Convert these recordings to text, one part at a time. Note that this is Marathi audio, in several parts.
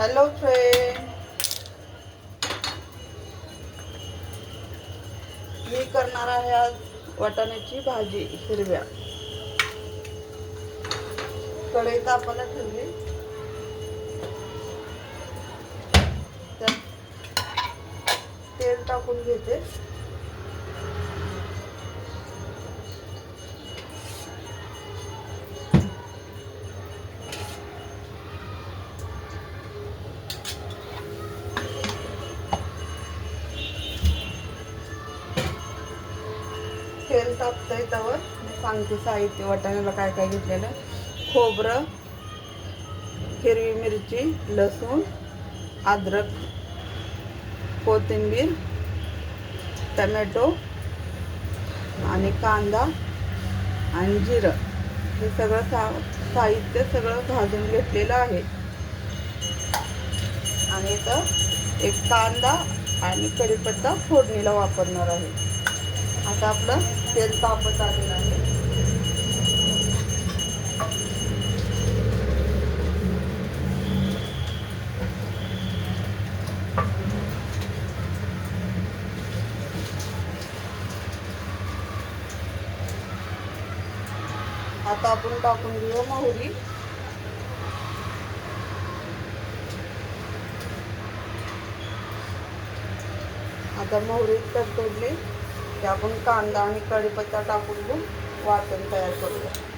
हॅलो फ्रेंड मी करणार आहे आज वाटाण्याची भाजी हिरव्या. कढई तापायला ठेवली. त्यात तेल टाकून घेते. सांगते साहित्य वाटाण्याला काय काय घेतलेलं. खोबरं हिरवी मिरची लसूण अद्रक कोथिंबीर टमॅटो आणि कांदा आणि जिरं. हे सगळं सा साहित्य सगळं भाजून घेतलेलं आहे. आणि इथं एक कांदा आणि कढीपत्ता फोडणीला वापरणार आहे. आता आपलं तेल तापत आलेलं आहे. आता आपण टाकून घेऊ मोहरी. आता मोहरी तडतडली. आपण कांदा आणि कढीपत्ता टाकून घेऊन वाटण तयार करूया.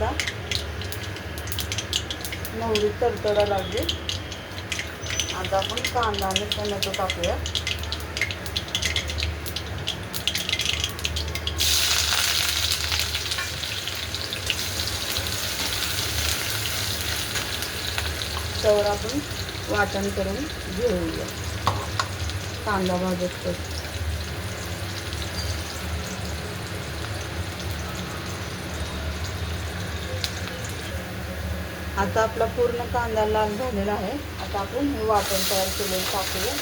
आता नवरी तडतडा लागली. आता आपण कांदा आणि टोमॅटो टाकूया. त्यावर आपण वाटण करून घेऊया. कांदा भाजत आता आपला पूर्ण कांदा लाल झालेला आहे. आता आपण हे वाटण तयार केलेलं टाकूया.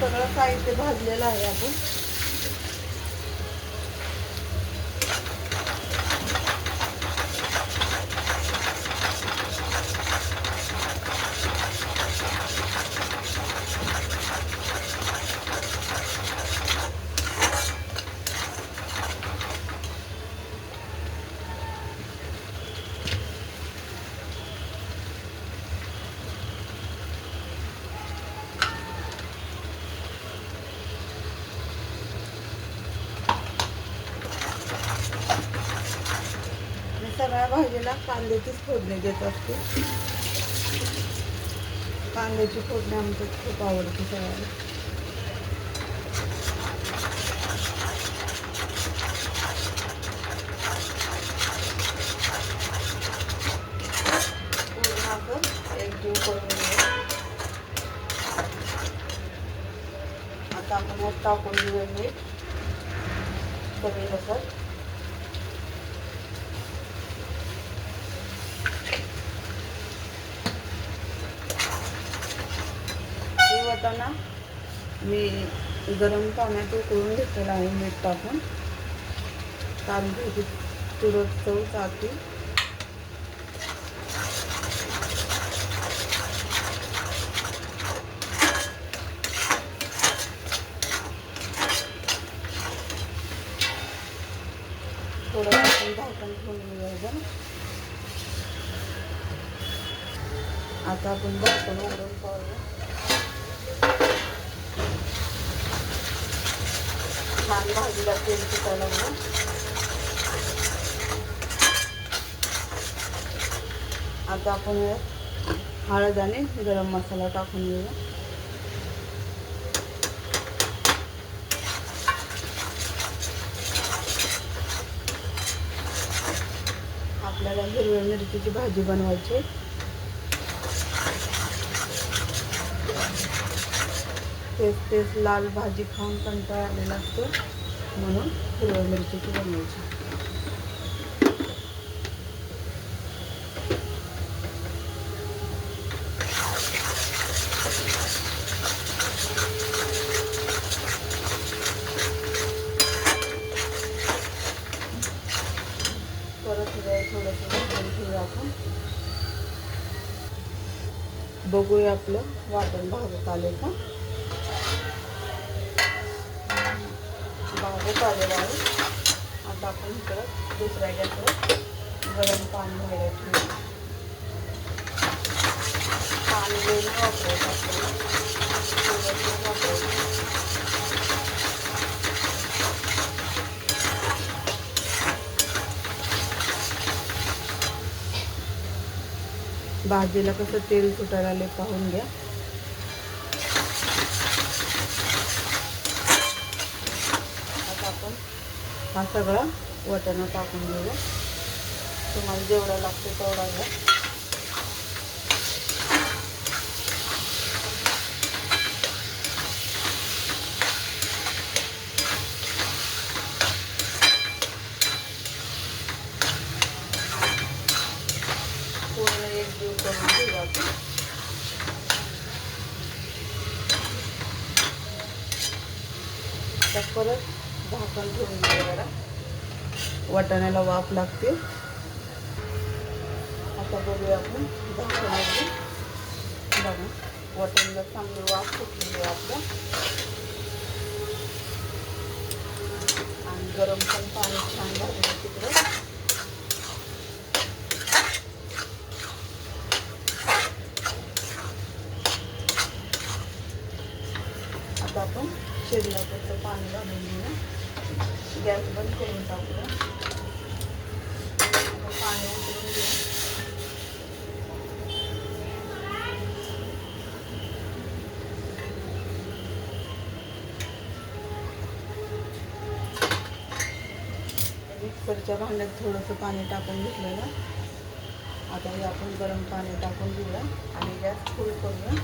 सगळं साहित्य भाजलेलं आहे आपण. सगळ्या भाजीला कांद्याचीच फोडणी देत असते. कांद्याची फोडणी आमच्यात खूप आवडते सगळ्याला करून आता आपण टाकून घेऊया मीठ. कमी नसत करताना मी गरम पाण्यात उकळून घेतलेला आहे मीठ टाकून. कारण त्याची तुरट चव जाते थोडं आपण झाकण ठेवून आता आपण झाकण उघडून पाहूया. छान भाजी लागते चिकन आता आपण हळद आणि गरम मसाला टाकून घेऊया. आपल्याला हिरव्या मिरचीची भाजी बनवायची तेच तेच लाल भाजी खाऊन कंटाळा आलेला असतो म्हणून हिरव्या मिरचीची बनवायची. बघूया आपलं वाटण भाजत आले का? भाजत आलेलं आहे. आता आपण इकडं दुसऱ्या गॅसवर गरम पाणी घ्यायला ठेवू पाणी वेळ वापरायचं आपल्याला. वापरायचं भाजीला कसं तेल सुटायला आले पाहून घ्या आता आपण हा सगळा वटाणा टाकून घेऊया. तुम्हाला जेवढा लागतो तेवढा घ्या. पूर्ण एक जीव करून घेऊया आपण. परत झाकण ठेवून जरा वाटाण्याला वाफ लागते. आता बघूया आपण झाकणावरून बघा वाटाण्याला चांगली वाफ सुटलेली आहे आपल्या. आणि गरम पण पाणी छान झालेलं तिकडं आता आपण शिरल्यापुरतं पाणी घालून घेऊया गॅस बंद करून टाकूया. पाणी उतरून घेऊ मिक्सरच्या भांड्यात थोडंसं पाणी टाकून घेतलेलं. आता हे आपण गरम पाणी टाकून घेऊया आणि गॅस फुल करूया.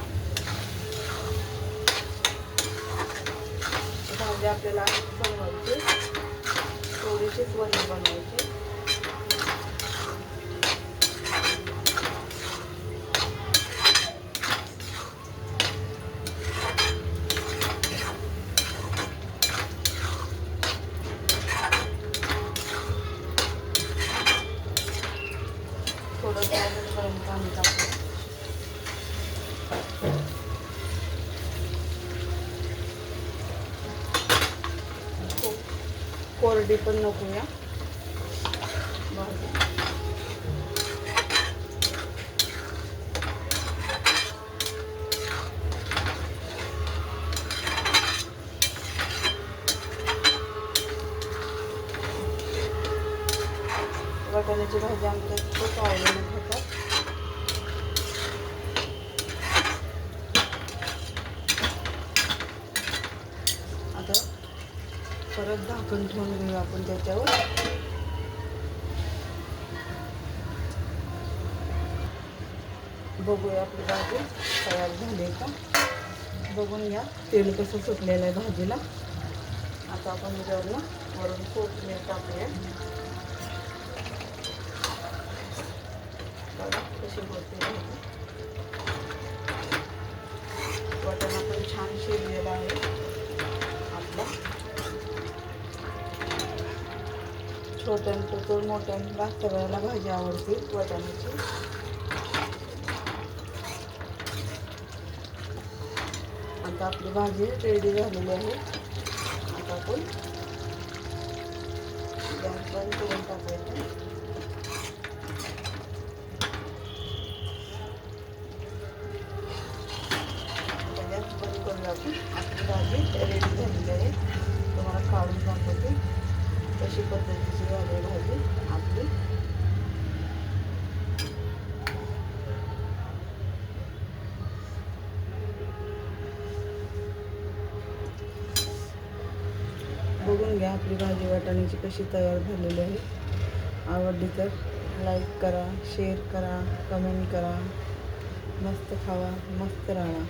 भाजी आपल्याला बनवायची. Participativa noite. कोरडी पण नकोया. भाजी वाटाण्याची भाजी आमच्या खूप आवडली. झाकण ठेवून घेऊ आपण त्याच्यावर. बघूया आपली भाजी तयार झाली का? बघून घ्या, तेल कसं सुटलेलं आहे भाजीला. आता आपण त्याच्यावरनं वरून कोथिंबीर टाकूया. कशी होते भाजी वाटाणा पण छान शिजलेला आहे आपला. छोट्यांचं तर मोठ्यांना सगळ्याला भाजी आवडते वाटाण्याची. आता आपली भाजी रेडी झालेली आहे. आता आपण गॅस बंद करून टाकायचं आता गॅस बंद करून आपण आपली भाजी रेडी झालेली आहे तुम्हाला काढून दाखवते कशी पद्धतीची झाली आहे भाजी आपली. बघून घ्या आपली भाजी वाटाण्याची कशी तयार झालेली आहे. आवडली तर लाईक करा शेअर करा कमेंट करा. मस्त खावा मस्त राहा.